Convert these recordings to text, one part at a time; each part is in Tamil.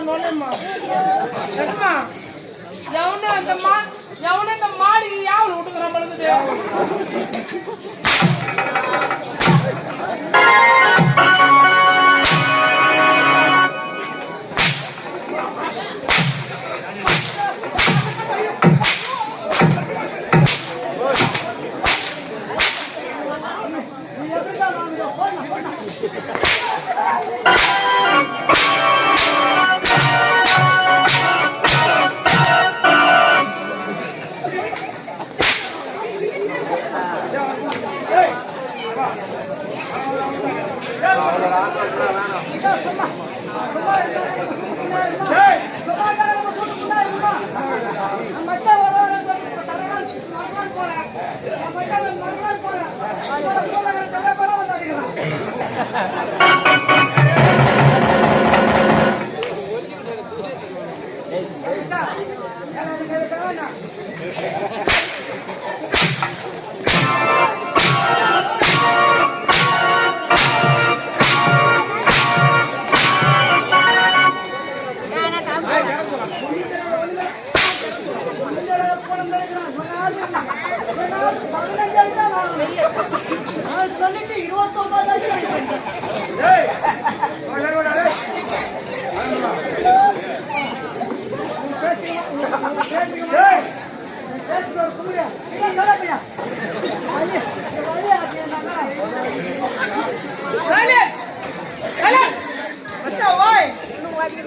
ನೋಡಮ್ಮ ಯಜಮ್ಮ ಯೌನ ಅಂತ ಮಾ ಯೌನ ಅಂತ ಮಾಡಿ ಯಾವ ಊಟಕ ನಮ್ಮಳಿದೆ Yeah. சொல்லிட்டு இருபத்தொன்பதாச்சு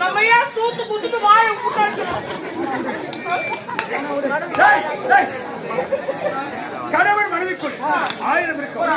நம்ம ஏன் சூத்து குத்துட்டு வாயை கணவர் மனைவிக்குள் ஆயிரம் இருக்கும்.